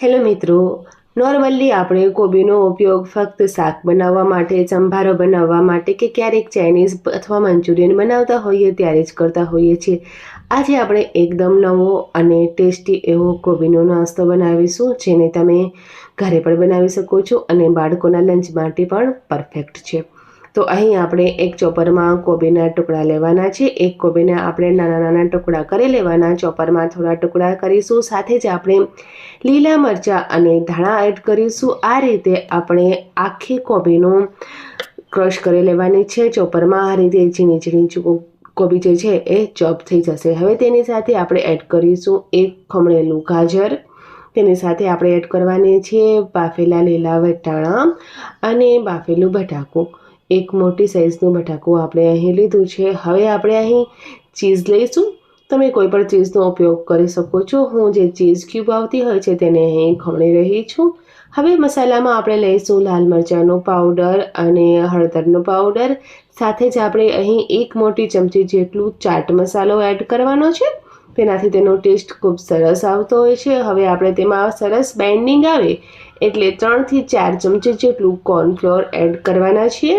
Hello મિત્રો, normally આપણે કોબીનો ઉપયોગ ફક્ત શાક બનાવવા માટે સંભારો બનાવવા માટે કે ક્યારેક ચાઇનીઝ અથવા મંચુરિયન બનાવતા હોઈએ ત્યારે જ કરતા હોઈએ છીએ. આજે આપણે એકદમ નવો અને ટેસ્ટી એવો કોબીનો નાસ્તો બનાવીશું, જેને તમે ઘરે પણ બનાવી શકો છો અને બાળકોના લંચ માટે પણ પરફેક્ટ છે. તો અહીં આપણે એક ચોપરમાં કોબીના ટુકડા લેવાના છે. એક કોબીના આપણે નાના નાના ટુકડા કરી લેવાના. ચોપરમાં થોડા ટુકડા કરીશું. સાથે જ આપણે લીલા મરચાં અને ધાણા એડ કરીશું. આ રીતે આપણે આખી કોબીનો ક્રશ કરી લેવાની છે. ચોપરમાં આ રીતે ઝીણી ઝીણી કોબી જે છે એ ચોપ થઈ જશે. હવે તેની સાથે આપણે એડ કરીશું એક ખમણેલું ગાજર. તેની સાથે આપણે એડ કરવાની છે બાફેલા લીલા વટાણા અને બાફેલું બટાકું. એક મોટી સાઇઝનું બટાકું આપણે અહીં લીધું છે. હવે આપણે અહીં ચીઝ લઈશું. તમે કોઈ પણ ચીઝનો ઉપયોગ કરી શકો છો. હું જે ચીઝ ક્યુબ આવતી હોય છે તેને અહીં ખમણી રહી છું. હવે મસાલામાં આપણે લઈશું લાલ મરચાંનો પાવડર અને હળદરનો પાવડર સાથે જ આપણે અહીં એક મોટી ચમચી જેટલું ચાટ મસાલો એડ કરવાનો છે. તેનાથી તેનો ટેસ્ટ ખૂબ સરસ આવતો હોય છે. હવે આપણે તેમાં સરસ બેન્ડિંગ આવે એટલે ત્રણથી ચાર ચમચી જેટલું કોર્નફ્લોર એડ કરવાના છીએ.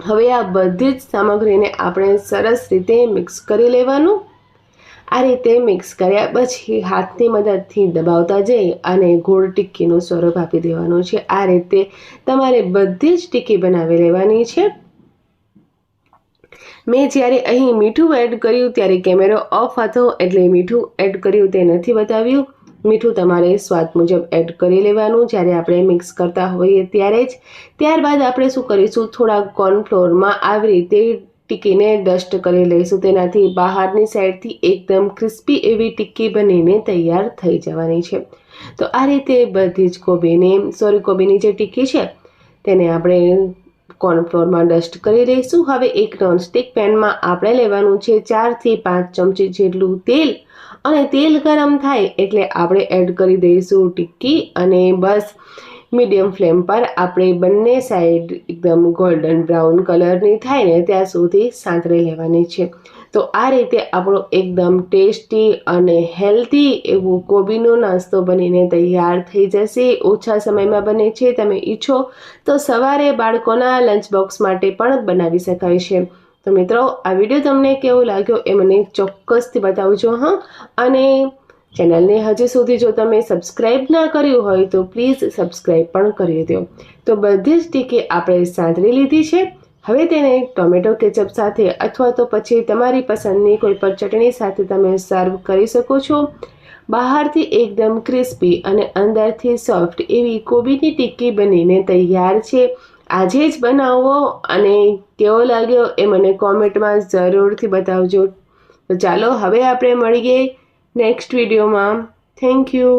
હવે આ બધી જ સામગ્રીને આપણે સરસ રીતે મિક્સ કરી લેવાનું. આ રીતે મિક્સ કર્યા પછી હાથની મદદથી દબાવતા જઈ અને ગોળ ટિક્કીનું સ્વરૂપ આપી દેવાનું છે. આ રીતે તમારે બધી જ ટિક્કી બનાવી લેવાની છે. મેં જ્યારે અહીં મીઠું એડ કર્યું ત્યારે કેમેરો ઓફ હતો એટલે મીઠું એડ કર્યું તે નથી બતાવ્યું. મીઠું તમારે સ્વાદ મુજબ એડ કરી લેવાનું. જ્યારે આપણે મિક્સ કરતા હોઈએ ત્યારે જ. ત્યારબાદ આપણે શું કરીશું? થોડા કોર્નફ્લોરમાં આવી રીતે ટીકીને ડસ્ટ કરી લઈશું. તેનાથી બહારની સાઈડથી એકદમ ક્રિસ્પી એવી ટીક્કી બનીને તૈયાર થઈ જવાની છે. તો આ રીતે બધી જ કોબીને સોરી કોબીની જે ટીકી છે, તેને આપણે કોર્નફ્લોરમાં ડસ્ટ કરી લઈશું. હવે એક નોનસ્ટિક પેનમાં આપણે લેવાનું છે ચારથી પાંચ ચમચી જેટલું તેલ. અને તેલ ગરમ થાય એટલે આપણે એડ કરી દઈશું ટિક્કી અને બસ મીડિયમ ફ્લેમ પર આપણે બંને સાઈડ એકદમ ગોલ્ડન બ્રાઉન કલરની થાય ને ત્યાં સુધી સાંતળી લેવાની છે. તો આ રીતે આપણો એકદમ ટેસ્ટી અને હેલ્ધી એવું કોબીનો નાસ્તો બનીને તૈયાર થઈ જશે. ઓછા સમયમાં બને છે, તમે ઈચ્છો તો સવારે બાળકોના લંચ બોક્સ માટે પણ બનાવી શકાય છે. તો મિત્રો, આ વીડિયો તમને કેવો લાગ્યો એ મને ચોક્કસથી બતાવજો, હા? અને ચેનલને હજી સુધી જો તમે સબસ્ક્રાઈબ ના કર્યું હોય તો પ્લીઝ સબસ્ક્રાઈબ પણ કરી દો. તો બધી જ ટીકી આપણે સાંતળી લીધી છે. હવે તેને ટોમેટો કેચઅપ સાથે અથવા તો પછી તમારી પસંદની કોઈ પણ ચટણી સાથે તમે સર્વ કરી શકો છો. બહારથી એકદમ ક્રિસ્પી અને અંદરથી સોફ્ટ એવી કોબીની ટિક્કી બનીને તૈયાર છે. આજે જ બનાવો અને કેવો લાગ્યો એ મને કોમેન્ટમાં જરૂરથી બતાવજો. તો ચાલો, હવે આપણે મળીએ નેક્સ્ટ વિડીયોમાં થેન્ક યુ